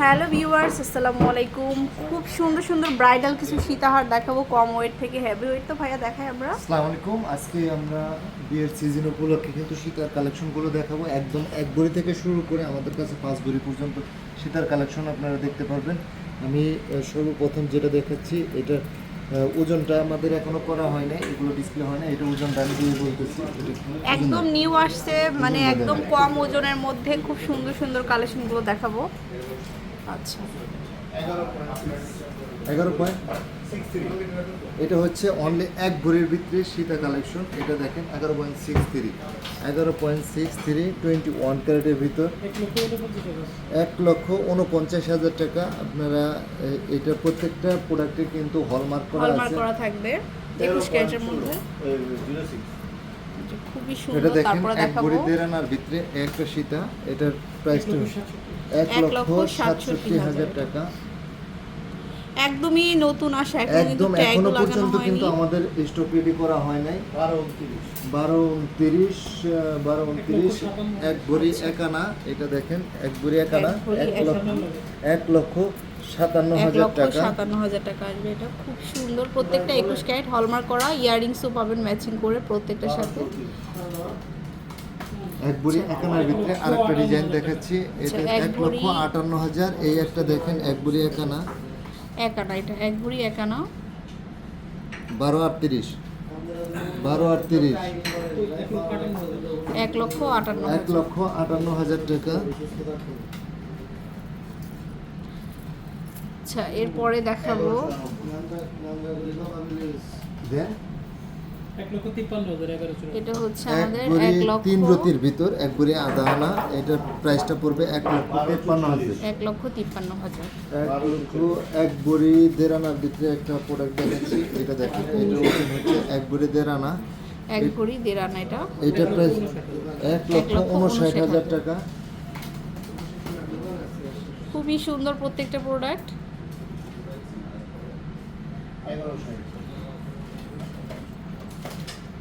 Hello viewers আসসালামু আলাইকুম। খুব সুন্দর সুন্দর ব্রাইডাল কিছু সীতাহার দেখাবো কম ওয়েট থেকে হেভি ওয়েট তো ভাইয়া দেখাই আমরা। আসসালামু আলাইকুম। আজকে আমরা বিয়ের সিজন উপলক্ষে কিন্তু সীতার কালেকশনগুলো দেখাবো। একদম এক বড়ি থেকে শুরু করে আমাদের কাছে পাঁচ বড়ি পর্যন্ত সীতার কালেকশন আপনারা দেখতে পারবেন। আমি সর্বপ্রথম যেটা দেখাচ্ছি এটা ওজনটা আমাদের এখনও করা হয় না এগুলো ডিসপ্লে হয় না এটা ওজনটা আমি দিয়ে বলতেছি। একদম নিউ আসছে মানে একদম কম ওজনের মধ্যে খুব সুন্দর সুন্দর কালেকশনগুলো দেখাবো। আচ্ছা। এগারো পয়েন্ট এটা হচ্ছে অনলি এক ভরির ভিতরে সীতা কালেকশন এটা দেখেন এগারো পয়েন্ট সিক্স থ্রি এগারো point six three twenty one ক্যারেটের ভিতর। এক লক্ষ উনপঞ্চাশ হাজার টাকা আপনারা এটা প্রত্যেকটা প্রোডাক্টে কিন্তু হলমার্ক করা আছে। করা থাকবে। একুশ ক্যারেটের মধ্যে। খুবই সুন্দর তারপরে এক দেখাবো। ভরি দেড়ানার ভিতরে একটা সীতা এটার প্রাইসটা এক এক লক্ষ লক্ষ সাতষট্টি হাজার। টাকা। একদমই নতুন আসা একদম এখনও পর্যন্ত কিন্তু আমাদের স্টক রেডি করা হয় নাই। বারো উনত্রিশ। বারো উনত্রিশ এক ভরি এক আনা এটা দেখেন এক ভরি এক আনা এক ভরি এক এক লক্ষ এক লক্ষ সাতান্ন হাজার টাকা। সাতান্ন হাজার টাকা আসবে এটা। খুব সুন্দর প্রত্যেকটা একুশ ক্যারেট হলমার্ক করা ইয়াররিংসও পাবেন ম্যাচিং করে প্রত্যেকটার সাথে। এক ভরি এক আনার ভিতরে আরেকটা ডিজাইন দেখাচ্ছি। এটা আচ্ছা, এক এক লক্ষ আটান্ন হাজার। এই একটা দেখেন এক ভরি এক আনা। এক আনা এটা এক ভরি এক আনা। বারো আটত্রিশ। বারো আটত্রিশ। এক লক্ষ আটান্ন এক লক্ষ আটান্ন হাজার টাকা। আচ্ছা এরপরে দেখাবো। এটা হচ্ছে এক আমাদের এক লক্ষ তিন রতির ভিতর এক আধা আনা এটার প্রাইসটা পড়বে এক লক্ষ তেপ্পান্ন হাজার। এক লক্ষ তিপ্পান্ন হাজার। এক লক্ষ এক বড়ি দেড় আনার ভিতরে একটা প্রোডাক্ট দেখাচ্ছি এটা দেখেন এটার ওজন হচ্ছে এক বড়ি দেড় আনা এক ভরি দেড় আনা এটা এটার প্রাইস এক লক্ষ উনষাট হাজার টাকা। খুবই সুন্দর প্রত্যেকটা প্রোডাক্ট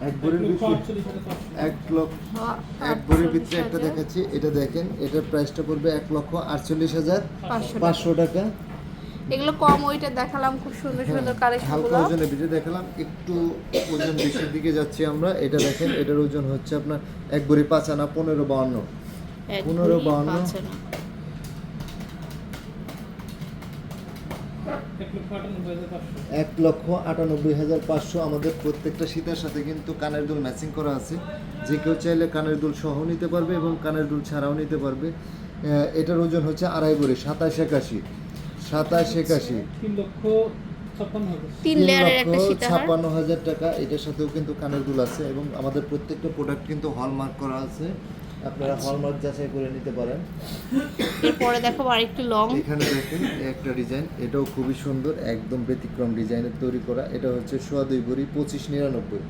এক ভিতরে পাঁচশো। এক লক্ষ এক বড়ির ভিতরে একটা দেখাচ্ছি এটা দেখেন এটার প্রাইসটা পড়বে এক লক্ষ আটচল্লিশ হাজার পাঁচশো টাকা। এগুলো কম ওইটা দেখালাম খুব সুন্দর সুন্দর হালকা ওজনের ভিতরে দেখালাম একটু ওজন বেশির দিকে যাচ্ছি আমরা এটা দেখেন এটার ওজন হচ্ছে আপনার এক বড়ি পাঁচ আনা পনেরো বাউন্ন। পনেরো ভরি বাউন্ন। পাঁচ আনা। এক লক্ষ আটানব্বই হাজার পাঁচশো আমাদের প্রত্যেকটা শীতের সাথে কিন্তু কানের দুল ম্যাচিং করা আছে। যে কেউ চাইলে কানের দুল সহ নিতে পারবে এবং কানের দুল ছাড়াও নিতে পারবে। আহ, এটার ওজন হচ্ছে আড়াই বড়ি সাতাশ একাশি। সাতাশ একাশি। তিন লক্ষ ছাপ্পান্ন হাজার। টাকা এটার সাথেও কিন্তু কানের দুল আছে এবং আমাদের প্রত্যেকটা প্রোডাক্ট কিন্তু হলমার্ক করা আছে। আপনারা হলমার্ক যাচাই করে নিতে পারেন। এরপরে দেখো আরেকটু লং এখানে দেখেন একটা ডিজাইন এটাও খুবই সুন্দর একদম ব্যতিক্রম ডিজাইনের তৈরি করা। এটা হচ্ছে সোয়া দুই ভরি পঁচিশ নিরানব্বই।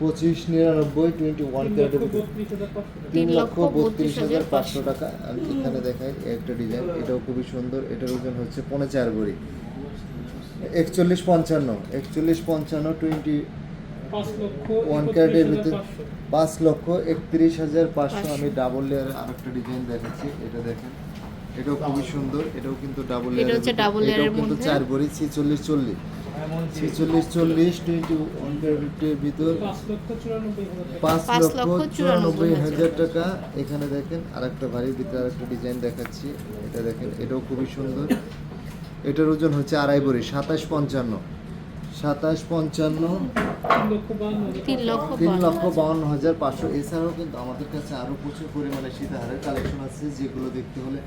পঁচিশ নিরানব্বই টোয়েন্টি ওয়ান তিন লক্ষ বত্রিশ হাজার পাঁচশো তিন তিন লক্ষ লক্ষ বত্রিশ হাজার পাঁচশো পাঁচশো। টাকা। আমি এখানে দেখাই একটা ডিজাইন এটাও খুবই সুন্দর এটার ওজন হচ্ছে পৌনে চার ভরি একচল্লিশ পঞ্চান্ন একচল্লিশ পঞ্চান্ন টোয়েন্টি ওয়ান ক্যারেটের ভিতরে পাঁচ লক্ষ একত্রিশ হাজার পাঁচশো। আমি ডাবল লেয়ারের আরেকটা ডিজাইন দেখাচ্ছি এটা দেখেন। এটাও খুবই সুন্দর এটাও কিন্তু ডাবল এটা লেয়ারের হচ্ছে এটাও কিন্তু মধ্যে। চার ভরি ছিচল্লিশ চল্লিশ। ছিচল্লিশ চল্লিশ টোয়েন্টি ওয়ান ক্যারেটের ভিতর। পাঁচ লক্ষ চুরানব্বই হাজার টাকা। এখানে দেখেন আরেকটা ভারীর ভিতরে আরেকটা ডিজাইন দেখাচ্ছি। এটা দেখেন এটাও খুবই সুন্দর। এটার ওজন হচ্ছে আড়াই ভরি সাতাশ পঞ্চান্ন। সাতাশ পঞ্চান্ন তিন লক্ষ। বাউন্ন হাজার পাঁচশো। এছাড়াও কিন্তু আমাদের কাছে আরও প্রচুর পরিমাণে সীতাহারের কালেকশন আছে যেগুলো দেখতে হলে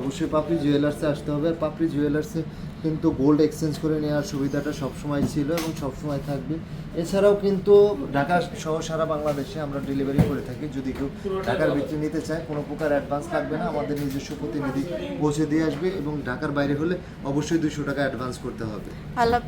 অবশ্যই পাপড়ি জুয়েলার্সে আসতে হবে। আর পাপড়ি জুয়েলার্সে কিন্তু গোল্ড এক্সচেঞ্জ করে নেওয়ার সুবিধাটা সবসময় ছিল এবং সবসময় থাকবে। এছাড়াও কিন্তু ঢাকা সহ সারা বাংলাদেশে আমরা ডেলিভারি করে থাকি। যদি কেউ ঢাকার বিক্রি নিতে চায় কোনো প্রকার অ্যাডভান্স লাগবে না। আমাদের নিজস্ব প্রতিনিধি পৌঁছে দিয়ে আসবে এবং ঢাকার বাইরে হলে অবশ্যই দুশো টাকা অ্যাডভান্স করতে হবে। আল্লাহ